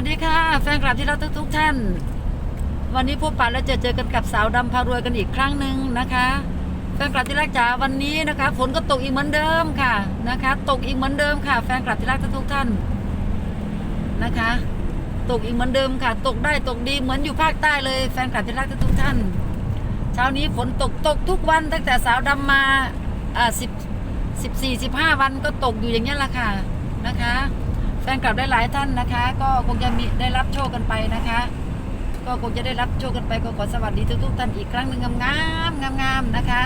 วัสดีค่ะ แฟนคลับที่รักทุกๆท่าน วันนี้พบปะและเจอเจอกันกับสาวดำพารวยกันอีกครั้งหนึ่งนะคะแฟนคลับที่รักจ๋าวันนี้นะคะฝนก็ตกอีกเหมือนเดิมค่ะนะคะ ตกอีกเหมือนเดิมค่ะ แฟนคลับที่รักทุกๆท่านนะคะ ตกอีกเหมือนเดิมค่ะ ตกได้ตกดีเหมือนอยู่ภาคใต้เลย แฟนคลับที่รักทุกๆท่าน เช้านี้ฝนตกตกทุกวันตั้งแต่สาวดำมาอ่าสิบสิบสี่สิบห้าวันก็ตกอยู่อย่างนี้แหละค่ะนะคะ ฟนคลับได้หลายท่านนะคะ ก็คงจะมีได้รับโชคกันไปนะคะ ก็คงจะได้รับโชคกันไปก็ขอสวัสดีทุกๆท่านอีกครั้งหนึ่งงามๆงามๆนะคะ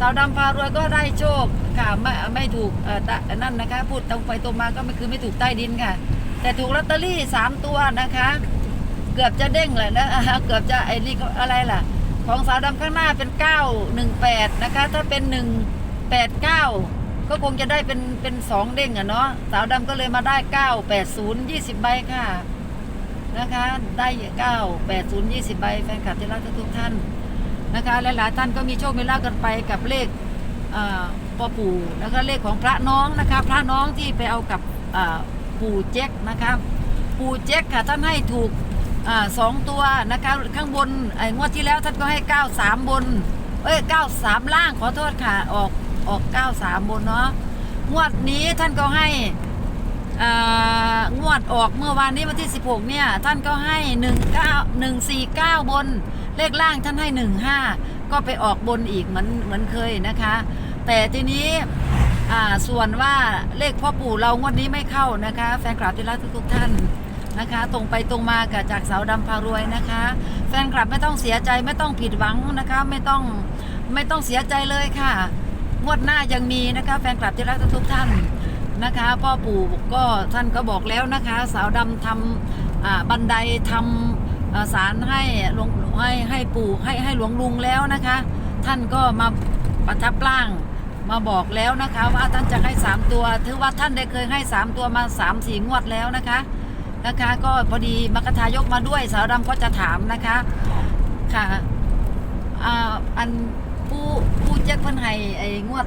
สาวดำพารวยก็ได้โชคค่ะไม่ไม่ถูกเออตะนั่นนะคะ พูดตรงไปตรงมาก็ไม่คือไม่ถูกใต้ดินค่ะ แต่ถูกลอตเตอรี่สามตัวนะคะ เกือบจะเด้งเลยนะเกือบจะไอ้นี่อะไรล่ะ ของสาวดำข้างหน้าเป็น918นะคะ ถ้าเป็น189ก็ ก็คงจะได้เป็นเป็นสองเด้งอะเนาะสาวดำก็เลยมาได้980 20ใบค่ะนะคะ ได้980 20ใบแฟนคลับที่รักทุกท่านนะคะหลายๆท่านก็มีโชคมีลาภกันไปกับเลขอ่าพ่อปู่แล้วก็เลขของพระน้องนะคะพระน้องที่ไปเอากับอ่าปู่เจ๊กนะคะปู่เจ๊กค่ะท่านให้ถูกอ่าสองตัวนะคะข้างบนไอ้งวดที่แล้วท่านก็ให้เก้าสามบน เอ้ยเก้าสามล่างขอโทษค่ะออก ออกเก้าสามบนเนาะงวดนี้ท่านก็ให้อ่างวดออกเมื่อวานนี้วันที่ 16 เนี่ย ท่านก็ให้ 19 149 บน เลขล่างท่านให้ 15 ก็ไปออกบนอีกเหมือนเหมือนเคยนะคะ แต่ทีนี้อ่าส่วนว่าเลขพ่อปู่เรางวดนี้ไม่เข้านะคะ แฟนคลับที่รักทุกๆท่านนะคะ ตรงไปตรงมากับจากสาวดำพารวยนะคะ แฟนคลับไม่ต้องเสียใจไม่ต้องผิดหวังนะคะ ไม่ต้องไม่ต้องเสียใจเลยค่ะ งวดหน้ายังมีนะคะ แฟนคลับที่รักทุกท่านนะคะ พ่อปู่ก็ท่านก็บอกแล้วนะคะ สาวดำทำอ่าบันไดทำอ่าศาลให้หลวงให้ให้ปู่ให้ให้หลวงลุงแล้วนะคะ ท่านก็มาประทับร่างมาบอกแล้วนะคะว่าท่านจะให้สามตัว ถือว่าท่านได้เคยให้สามตัวมาสามสี่งวดแล้วนะคะนะคะ ก็พอดีมกทายกมาด้วยสาวดำก็จะถามนะคะค่ะอ่าอัน ผู้ผู้แจ็คเพิ่นให้ไอ้งวด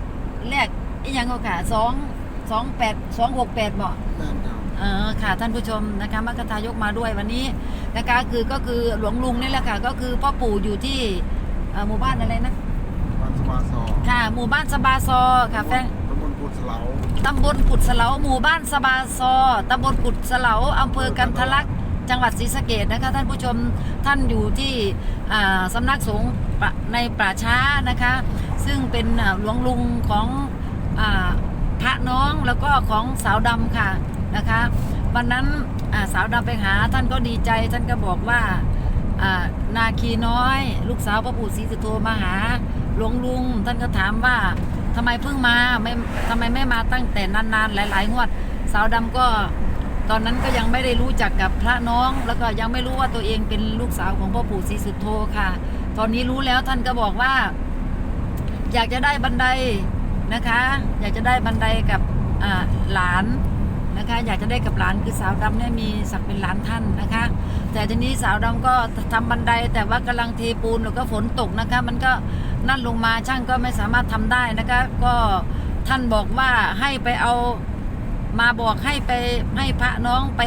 แรกอีหยังก็ค่ะสองสองแปดสองหกแปดบ่ แม่นครับเออค่ะท่านผู้ชมนะคะมกทายกมาด้วยวันนี้นะคะคือก็คือหลวงลุงนี่แหละค่ะก็คือพ่อปู่อยู่ที่เอ่อหมู่บ้านอะไรนะบ้านสมาซอค่ะ หมู่บ้านสบาซอค่ะแฟนตำบลกุดสลาตำบลกุดสะเหลาหมู่บ้านสบาซอตำบลกุดสะเหลาอำเภอกันทะลักจังหวัดศรีสะเกดนะคะท่านผู้ชมท่านอยู่ที่อ่าสำนักสงฆ์ปะ ในป่าช้านะคะ ซึ่งเป็นหลวงลุงของอพระน้องแล้วก็ของสาวดำค่ะนะคะ วันนั้นสาวดำไปหาท่านก็ดีใจท่านก็บอกว่านาคีน้อย ลูกสาวพระปู่ศรีสุโธมาหาหลวงลุง ท่านก็ถามว่าทำไมเพิ่งมาไม่ทำไมไม่มาตั้งแต่นานๆ หลาย ๆ งวด สาวดำก็ตอนนั้นก็ยังไม่ได้รู้จักกับพระน้อง แล้วก็ยังไม่รู้ว่าตัวเองเป็นลูกสาวของพ่อปู่ศรีสุโธค่ะ ตอนนี้รู้แล้วท่านก็บอกว่า อยากจะได้บันไดนะคะ อยากจะได้บันไดกับหลานนะคะ อยากจะได้กับหลานคือสาวดำเนี่ยมีศักดิ์เป็นหลานท่านนะคะ แต่ทีนี้สาวดำก็ทำบันได แต่ว่ากำลังเทปูนแล้วก็ฝนตกนะคะ มันก็นั่นลงมาช่างก็ไม่สามารถทำได้นะคะ ก็ท่านบอกว่าให้ไปเอามาบอกให้ไปให้พระน้องไป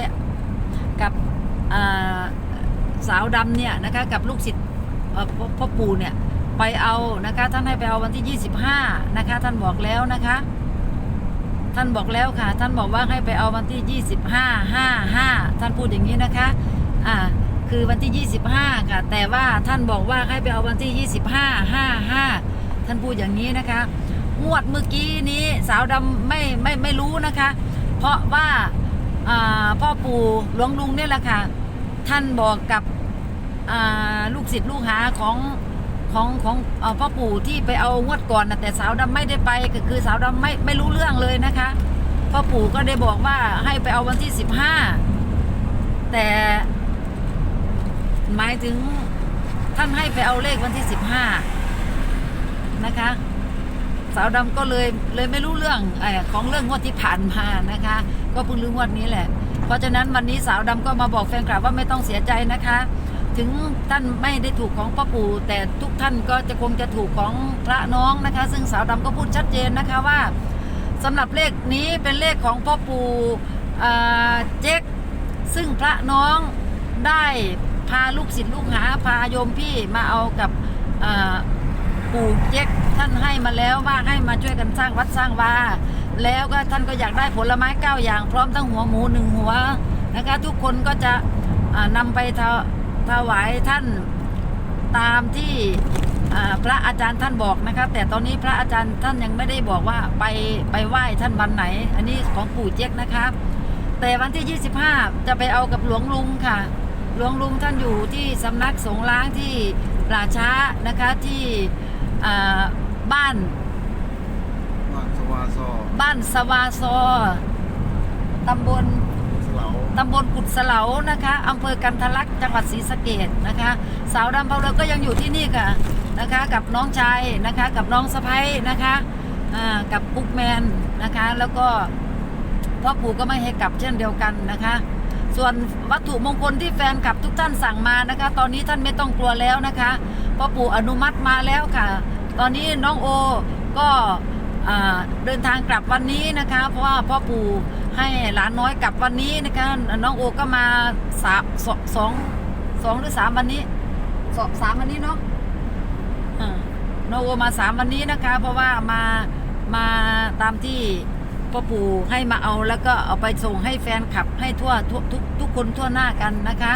กับสาวดำเนี่ยนะคะกับลูกศิษย์ พ่อปู่เนี่ยไปเอานะคะ ท่านให้ไปเอาวันที่ 25 นะคะ ท่านบอกแล้วนะคะ ท่านบอกแล้วค่ะ ท่านบอกว่าให้ไปเอาวันที่ 25 55 ท่านพูดอย่างนี้นะคะอ่าคือวันที่ 25 ค่ะ แต่ว่าท่านบอกว่าให้ไปเอาวันที่ 25 55 ท่านพูดอย่างนี้นะคะงวดเมื่อกี้นี้สาวดำไม่ไม่ไม่รู้นะคะ เพราะว่าพ่อปู่หลวงลุงเนี่ยแหละค่ะ ท่านบอกกับ ลูกศิษย์ลูกหาของของของอพ่อปู่ที่ไปเอางวดก่อนนะแต่สาวดำไม่ได้ไปก็คือสาวดำไม่ไม่รู้เรื่องเลยนะคะพ่อปู่ก็ได้บอกว่าให้ไปเอาวันที่สิบห้าแต่หมายถึงท่านให้ไปเอาเลขวันที่สิบห้านะคะ สาวดำก็เลยเลยไม่รู้เรื่องไอของเรื่องงวดที่ผ่านมานะคะ ก็เพิ่งรู้งวดนี้แหละ เพราะฉะนั้นวันนี้สาวดำก็มาบอกแฟนคลับว่าไม่ต้องเสียใจนะคะ ถึงท่านไม่ได้ถูกของพ่อปู่แต่ทุกท่านก็จะคงจะถูกของพระน้องนะคะ ซึ่งสาวดำก็พูดชัดเจนนะคะว่าสำหรับเลขนี้เป็นเลขของพ่อปู่เจ๊กซึ่งพระน้องได้พาลูกศิษย์ลูกหาพาโยมพี่มาเอากับปู่เจ๊กท่านให้มาแล้วว่าให้มาช่วยกันสร้างวัดสร้างวาแล้วก็ท่านก็อยากได้ผลไม้เก้าอย่างพร้อมทั้งหัวหมูหนึ่งหัวนะคะ ทุกคนก็จะอ่านำไปถว ถวายท่านตามที่อ่าพระอาจารย์ท่านบอกนะคะ แต่ตอนนี้พระอาจารย์ท่านยังไม่ได้บอกว่าไปไปไหว้ท่านวันไหน อันนี้ของปู่เจ๊กนะคะแต่วันที่ 25 จะไปเอากับหลวงลุงค่ะ หลวงลุงท่านอยู่ที่สำนักสงฆ์ล้างที่ป่าช้านะคะที่อ่าบ้านบ้านสวาซอบ้านสวาซอตำบลสลา ตำบลกุดสะเหลานะคะอำเภอกันทะลักจังหวัดศรีสะเกดนะคะ สาวดำเผาเลยก็ยังอยู่ที่นี่ค่ะนะคะ กับน้องชายนะคะ กับน้องสะพ้ยนะคะกับปุ๊กแมนนะคะ แล้วก็พ่อปู่ก็ไม่ให้กลับเช่นเดียวกันนะคะ ส่วนวัตถุมงคลที่แฟนคลับทุกท่านสั่งมานะคะ ตอนนี้ท่านไม่ต้องกลัวแล้วนะคะพ่อปู่อนุมัติมาแล้วค่ะ ตอนนี้น้องโอก็ เดินทางกลับวันนี้นะคะ เพราะว่าพ่อปู่ให้หลานน้อยกลับวันนี้นะคะน้องโอก็มาสามสองสองสองหรือสามวันนี้สองสามวันนี้เนาะน้องโอมาสามวันนี้นะคะ เพราะว่ามามาตามที่พ่อปู่ให้มาเอาแล้วก็เอาไปส่งให้แฟนคลับให้ทั่วทุกทุกทุกคนทั่วหน้ากันนะคะ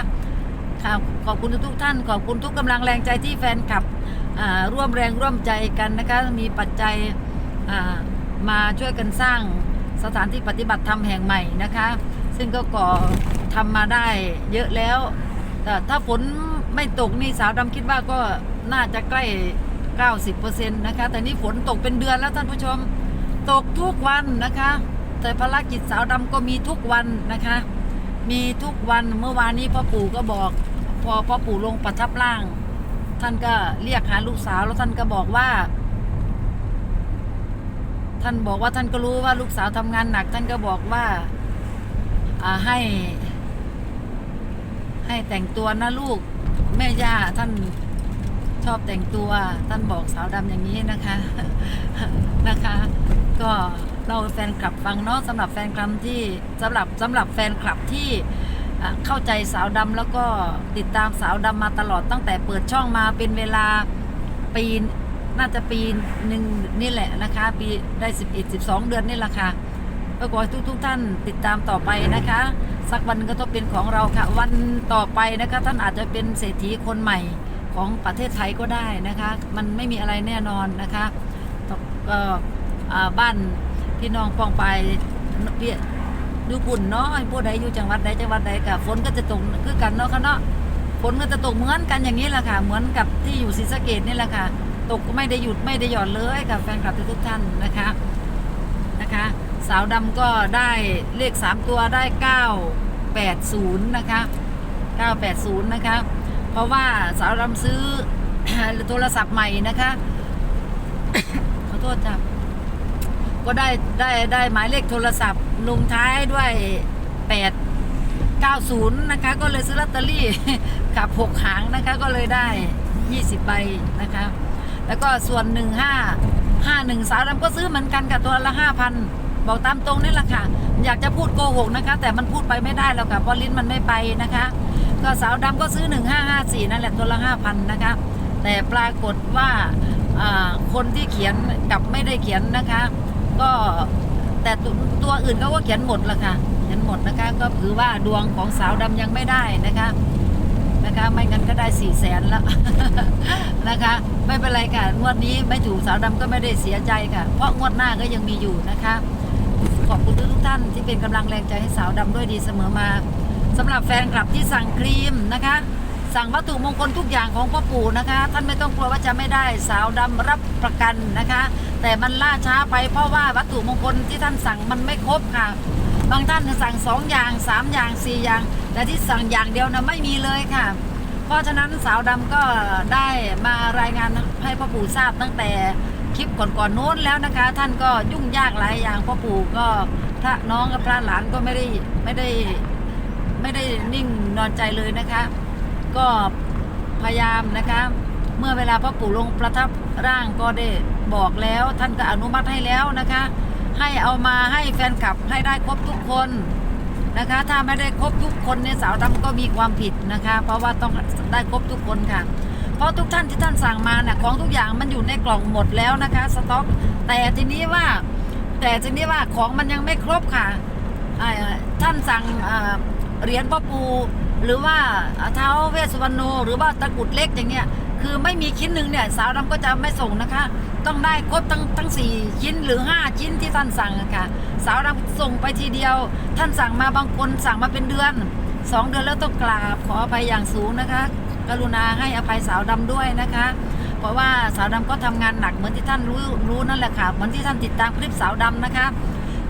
ค่ะขอบคุณทุกท่าน ขอบคุณทุกกำลังแรงใจที่แฟนคลับร่วมแรงร่วมใจกันนะคะ มีปัจจัย มาช่วยกันสร้างสถานที่ปฏิบัติธรรมแห่งใหม่นะคะ ซึ่งก็ก่อทำมาได้เยอะแล้ว แต่ถ้าฝนไม่ตกนี่สาวดำคิดว่าก็น่าจะใกล้ 90%นะคะ แต่นี่ฝนตกเป็นเดือนแล้วท่านผู้ชม ตกทุกวันนะคะ แต่ภารกิจสาวดำก็มีทุกวันนะคะ มีทุกวันเมื่อวานนี้พ่อปู่ก็บอกพอพ่อปู่ลงประทับร่าง ท่านก็เรียกหาลูกสาวแล้วท่านก็บอกว่า ท่านบอกว่าท่านก็รู้ว่าลูกสาวทำงานหนัก ท่านก็บอกว่าให้ ให้แต่งตัวนะลูก แม่ย่าท่านชอบแต่งตัว ท่านบอกสาวดำอย่างนี้นะคะนะคะ ก็เราแฟนคลับฟังเนาะสำหรับแฟนคลับที่สำหรับสำหรับแฟนคลับที่เข้าใจสาวดำแล้วก็ติดตามสาวดำมาตลอดตั้งแต่เปิดช่องมาเป็นเวลาปี น่าจะปีหนึ่งนี่แหละนะคะ ปีได้สิบเอ็ดสิบสองเดือนนี่แหละค่ะก็ขอให้ทุกทุกท่านติดตามต่อไปนะคะ สักวันก็ต้องเป็นของเราค่ะ วันต่อไปนะคะ ท่านอาจจะเป็นเศรษฐีคนใหม่ของประเทศไทยก็ได้นะคะ มันไม่มีอะไรแน่นอนนะคะก็บ้านพี่น้องปองไปพี่ดูปุ่นเนาะผู้ใดอยู่จังหวัดใดจังหวัดใดกับฝนก็จะตกคือกันเนาะค่ะเนาะฝนก็จะตกเหมือนกันอย่างนี้แหละค่ะ เหมือนกับที่อยู่ศรีสะเกดนี่แหละค่ะ ตกก็ไม่ได้หยุดไม่ได้หย่อนเลยกับแฟนคลับทุกท่านนะคะนะคะ สาวดำก็ได้เลข 3 ตัวได้ 980 นะคะ 980 นะคะ เพราะว่าสาวดำซื้อโทรศัพท์ใหม่นะคะ ขอโทษจ้ะก็ได้ได้ได้หมายเลขโทรศัพท์ลงท้ายด้วย 890 นะคะ ก็เลยซื้อลอตเตอรี่ขับหกหางนะคะ ก็เลยได้ 20 ใบนะคะ แล้วก็ส่วน15 51สาวดำก็ซื้อเหมือนกันกับตัวละ5,000บอกตามตรงนี่แหละค่ะ อยากจะพูดโกหกนะคะ แต่มันพูดไปไม่ได้แล้วค่ะเพราะลิ้นมันไม่ไปนะคะ ก็สาวดำก็ซื้อ 1554 นั่นแหละตัวละ5,000นะคะ แต่ปรากฏว่าคนที่เขียนกับไม่ได้เขียนนะคะ ก็แต่ตัวตัวอื่นเขาก็เขียนหมดละค่ะเขียนหมดนะคะ ก็ถือว่าดวงของสาวดำยังไม่ได้นะคะ นะคะ ไม่งั้นก็ได้สี่แสนแล้วนะคะ ไม่เป็นไรค่ะ งวดนี้ไม่ถูกสาวดำก็ไม่ได้เสียใจค่ะ เพราะงวดหน้าก็ยังมีอยู่นะคะ ขอบคุณทุกท่านที่เป็นกำลังแรงใจให้สาวดำด้วยดีเสมอมาสำหรับแฟนคลับที่สั่งครีมนะคะ สั่งวัตถุมงคลทุกอย่างของพ่อปู่นะคะ ท่านไม่ต้องกลัวว่าจะไม่ได้สาวดำรับประกันนะคะ แต่มันล่าช้าไปเพราะว่าวัตถุมงคลที่ท่านสั่งมันไม่ครบค่ะ บางท่านสั่งสองอย่างสามอย่างสี่อย่าง แต่ที่สั่งอย่างเดียวนะไม่มีเลยค่ะ เพราะฉะนั้นสาวดำก็ได้มารายงานให้พ่อปู่ทราบตั้งแต่คลิปก่อนๆโน้นแล้วนะคะ ท่านก็ยุ่งยากหลายอย่างพ่อปู่ก็พระน้องกับพระหลานก็ไม่ได้ไม่ได้ไม่ได้นิ่งนอนใจเลยนะคะ ก็พยายามนะคะ เมื่อเวลาพ่อปู่ลงประทับร่างก็ได้บอกแล้ว ท่านก็อนุมัติให้แล้วนะคะ ให้เอามาให้แฟนคลับให้ได้ครบทุกคนนะคะ ถ้าไม่ได้ครบทุกคนในยสาวดำก็มีความผิดนะคะ เพราะว่าต้องได้ครบทุกคนค่ะ เพราะทุกท่านที่ท่านสั่งมาเนี่ยของทุกอย่างมันอยู่ในกล่องหมดแล้วนะคะ สต็อก แต่ทีนี้ว่า แต่ทีนี้ว่าของมันยังไม่ครบค่ะท่านสั่งเหรียญพ่อปูหรือว่าเท้าเวสุวรรณโนหรือว่าตะกุดเล็กอย่างเงี้ย คือไม่มีชิ้นหนึ่งเนี่ยสาวดำก็จะไม่ส่งนะคะ ต้องได้ครบทั้งทั้งสี่ชิ้นหรือ 5 ชิ้นที่ท่านสั่งอะค่ะ สาวดำส่งไปทีเดียว ท่านสั่งมาบางคนสั่งมาเป็นเดือนสองเดือนแล้วต้องกราบขออภัยอย่างสูงนะคะ กรุณาให้อภัยสาวดำด้วยนะคะ เพราะว่าสาวดำก็ทำงานหนักเหมือนที่ท่านรู้รู้นั่นแหละค่ะเหมือนที่ท่านติดตามคลิปสาวดำนะคะ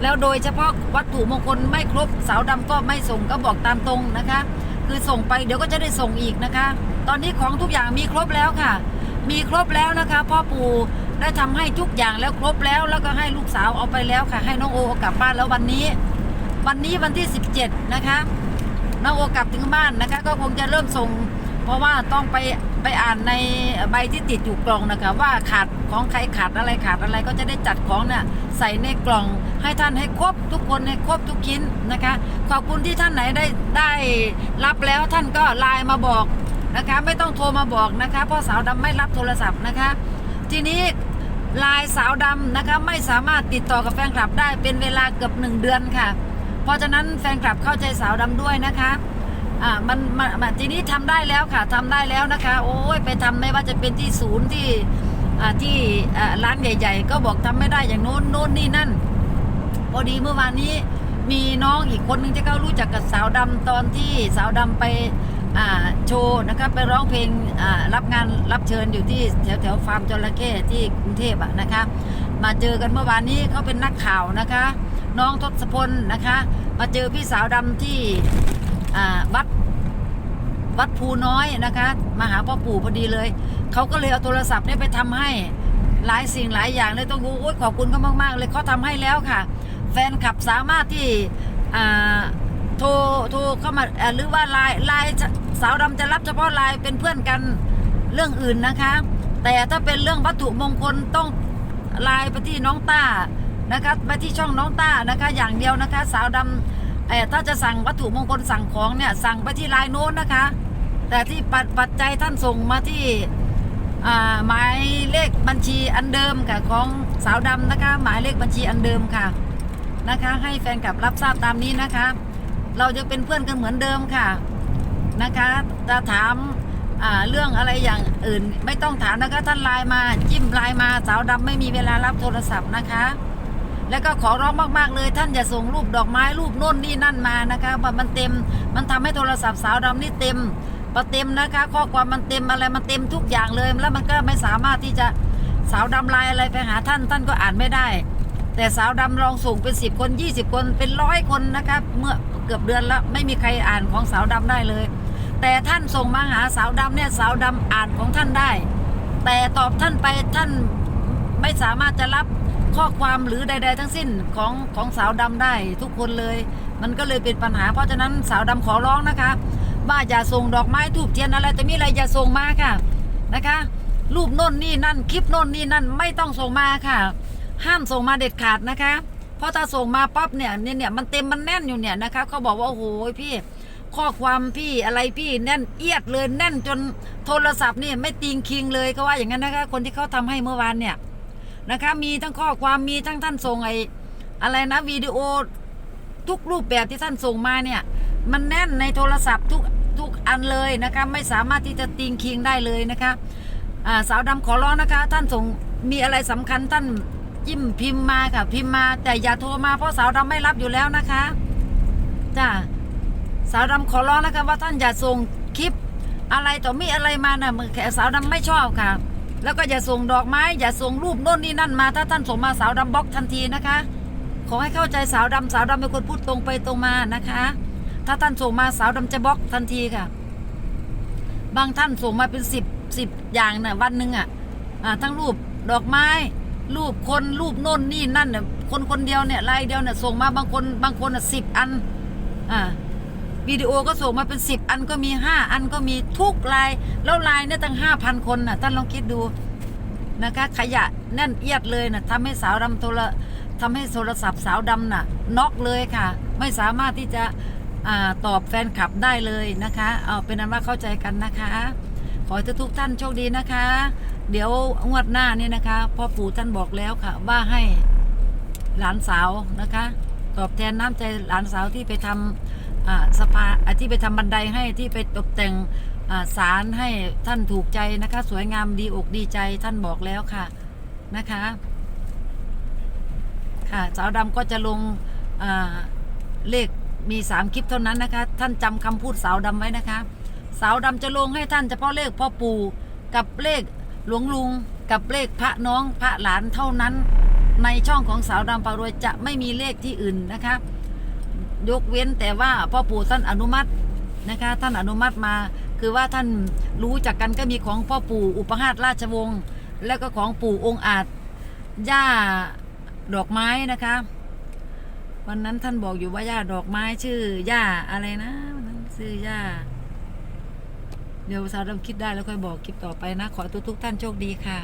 แล้วโดยเฉพาะวัตถุมงคลไม่ครบสาวดำก็ไม่ส่งก็บอกตามตรงนะคะ คือส่งไปเดี๋ยวก็จะได้ส่งอีกนะคะ ตอนนี้ของทุกอย่างมีครบแล้วค่ะ มีครบแล้วนะคะ พ่อปู่ได้ทำให้ทุกอย่างแล้วครบแล้วแล้วก็ให้ลูกสาวเอาไปแล้วค่ะ ให้น้องโอกลับบ้านแล้ววันนี้ วันนี้วันที่ 17 นะคะน้องโอกลับถึงบ้านนะคะ ก็คงจะเริ่มส่ง เพราะว่าต้องไปไปอ่านในใบที่ติดอยู่กล่องนะคะ ว่าขาดของใครขาดอะไรขาดอะไรก็จะได้จัดของเนี่ยใส่ในกล่องให้ท่านให้ครบทุกคนให้ครบทุกชิ้นนะคะ ขอบคุณที่ท่านไหนได้ได้รับแล้วท่านก็ไลน์มาบอก นะคะ ไม่ต้องโทรมาบอกนะคะเพราะสาวดำไม่รับโทรศัพท์นะคะ ทีนี้ลน์สาวดำนะคะไม่สามารถติดต่อกับแฟนคลับได้เป็นเวลาเกือบหนึ่งเดือนค่ะ เพราะฉะนั้นแฟนคลับเข้าใจสาวดำด้วยนะคะอ่ามันมันทีนี้ทำได้แล้วค่ะทำได้แล้วนะคะ โอ้ยไปทำไม่ว่าจะเป็นที่ศูนย์ที่อ่าที่อ่าร้านใหญ่ ๆ ก็บอกทำไม่ได้อย่างโน้นโน้นนี่นั่น พอดีเมื่อวานนี้มีน้องอีกคนหนึ่งที่เขารู้จักกับสาวดำตอนที่สาวดำไป โชว์นะคะไปร้องเพลงรับงานรับเชิญอยู่ที่แถวแถวฟาร์มจระเข้ที่กรุงเทพอะนะคะ มาเจอกันเมื่อวานนี้เขาเป็นนักข่าวนะคะ น้องทศพลนะคะ มาเจอพี่สาวดำที่วัดวัดภูน้อยนะคะมาหาพ่อปู่พอดีเลยเขาก็เลยเอาโทรศัพท์เนี่ยไปทำให้หลายสิ่งหลายอย่างเลยต้องโอ้ขอบคุณเขามาก ๆ เลยเขาทำให้แล้วค่ะ แฟนคลับสามารถที่ โทรโทรเข้ามาหรือว่าไลน์ไลน์สาวดำจะรับเฉพาะไลน์เป็นเพื่อนกันเรื่องอื่นนะคะ แต่ถ้าเป็นเรื่องวัตถุมงคลต้องไลน์ไปที่น้องต้านะคะไปที่ช่องน้องต้านะคะ อย่างเดียวนะคะ สาวดำเออถ้าจะสั่งวัตถุมงคลสั่งของเนี่ยสั่งไปที่ไลน์โน้นนะคะ แต่ที่ปัจปัจจัยท่านส่งมาที่หมายเลขบัญชีอันเดิมค่ะของสาวดำนะคะ หมายเลขบัญชีอันเดิมค่ะนะคะ ให้แฟนคลับรับทราบตามนี้นะคะ เราจะเป็นเพื่อนกันเหมือนเดิมค่ะนะคะจะถามเรื่องอะไรอย่างอื่นไม่ต้องถามนะคะท่านไลน์มาจิ้มไลน์มาสาวดำไม่มีเวลารับโทรศัพท์นะคะ แล้วก็ขอร้องมากๆเลย ท่านอย่าส่งรูปดอกไม้รูปโน่นนี่นั่นมานะคะว่ามันเต็มมันทำให้โทรศัพท์สาวดำนี่เต็มพอเต็มนะคะ ข้อความมันเต็มอะไรมันเต็มทุกอย่างเลย แล้วมันก็ไม่สามารถที่จะสาวดำลน์อะไรไปหาท่านท่านก็อ่านไม่ได้ แต่สาวดำลองส่งเป็นสิบคนยี่สิบคนเป็นร้อยคนนะคะเมื่อเกือบเดือนแล้วไม่มีใครอ่านของสาวดำได้เลย แต่ท่านส่งมาหาสาวดำเนี่ยสาวดำอ่านของท่านได้ แต่ตอบท่านไปท่านไม่สามารถจะรับข้อความหรือใด ๆ ทั้งสิ้นของของสาวดำได้ทุกคนเลย มันก็เลยเป็นปัญหา เพราะฉะนั้นสาวดำขอร้องนะคะว่าอย่าส่งดอกไม้ทูบเทียนอะไรแต่มีอะไรอย่าส่งมาค่ะนะคะ รูปโน่นนี่นั่นคลิปโน่นนี่นั่นไม่ต้องส่งมาค่ะ ห้ามส่งมาเด็ดขาดนะคะ เพราะถ้าส่งมาปั๊บเนี่ยเนี่ยเนี่ยมันเต็มมันแน่นอยู่เนี่ยนะคะเขาบอกว่าโอ้โหพี่ ข้อความพี่อะไรพี่แน่นเอียดเลยแน่นจนโทรศัพท์นี่ไม่ติงคิงเลยก็ว่าอย่างนั้นนะคะ คนที่เขาทำให้เมื่อวานเนี่ยนะคะ มีทั้งข้อความมีทั้งท่านส่งไอ้อะไรนะวิดีโอทุกรูปแบบที่ท่านส่งมาเนี่ย มันแน่นในโทรศัพท์ทุกทุกอันเลยนะคะไม่สามารถที่จะติงคิงได้เลยนะคะสาวดำขอร้องนะคะ ท่านส่งมีอะไรสำคัญท่าน จิ้มพิมพ์มาค่ะ พิมพ์มา แต่อย่าโทรมาเพราะสาวดำไม่รับอยู่แล้วนะคะจ้าสาวดำขอร้องนะคะว่าท่านอย่าส่งคลิปอะไรต่อมีอะไรมานะ่ะมือแขสาวดำไม่ชอบค่ะ แล้วก็อย่าส่งดอกไม้ อย่าส่งรูปโน่นนี่นั่นมา ถ้าท่านส่งมาสาวดำบล็อกทันทีนะคะ ขอให้เข้าใจสาวดำสาวดำเป็นคนพูดตรงไปตรงมานะคะ ถ้าท่านส่งมาสาวดำจะบล็อกทันทีค่ะ บางท่านส่งมาเป็นสิบสิบอย่างน่ะวันหนึ่งอะอ่าทั้งรูปดอกไม้ รูปคนรูปโน่นนี่นั่นเนี่ยคนคนเดียวเนี่ยลายเดียวเนี่ยส่งมาบางคนบางคนอะสิบอันอ่าวิดีโอก็ส่งมาเป็นสิบอันก็มีห้าอันก็มีทุกลายแล้วลายเนี่ยตั้งห้าพันคนน่ะท่านลองคิดดูนะคะ ขยะแน่นเอียดเลยน่ะทำให้สาวดำโทรทำให้โทรศัพท์สาวดำน่ะน็อกเลยค่ะ ไม่สามารถที่จะอตอบแฟนคลับได้เลยนะคะ เอาเป็นนั้นว่าเข้าใจกันนะคะ ขอให้ทุกท่านโชคดีนะคะ เดี๋ยวงวดหน้าเนี่ยนะคะพ่อปู่ท่านบอกแล้วค่ะ ว่าให้หลานสาวนะคะ ตอบแทนน้ำใจหลานสาวที่ไปทำอ่าสปาอ่าที่ไปทำบันไดให้ที่ไปตกแต่งอ่าศาลให้ท่านถูกใจนะคะ สวยงามดีอกดีใจท่านบอกแล้วค่ะนะคะ ค่ะสาวดำก็จะลงอ่าเลขมีสามคลิปเท่านั้นนะคะ ท่านจำคำพูดสาวดำไว้นะคะ สาวดำจะลงให้ท่านเฉพาะเลขพ่อปู่กับเลข หลวงลุงกับเลขพระน้องพระหลานเท่านั้น ในช่องของสาวดำปารวยจะไม่มีเลขที่อื่นนะคะยกเว้นแต่ว่าพ่อปู่ท่านอนุมัตินะคะ ท่านอนุมัติมา คือว่าท่านรู้จักกันก็มีของพ่อปู่อุปหาตราชวงศ์แล้วก็ของปู่องค์อาจย่าดอกไม้นะคะ วันนั้นท่านบอกอยู่ว่าย่าดอกไม้ชื่อย่าอะไรนะชื่อย่า เดี๋ยวสาวดำคิดได้แล้วค่อยบอกคลิปต่อไปนะ ขอทุกทุกท่านโชคดีค่ะ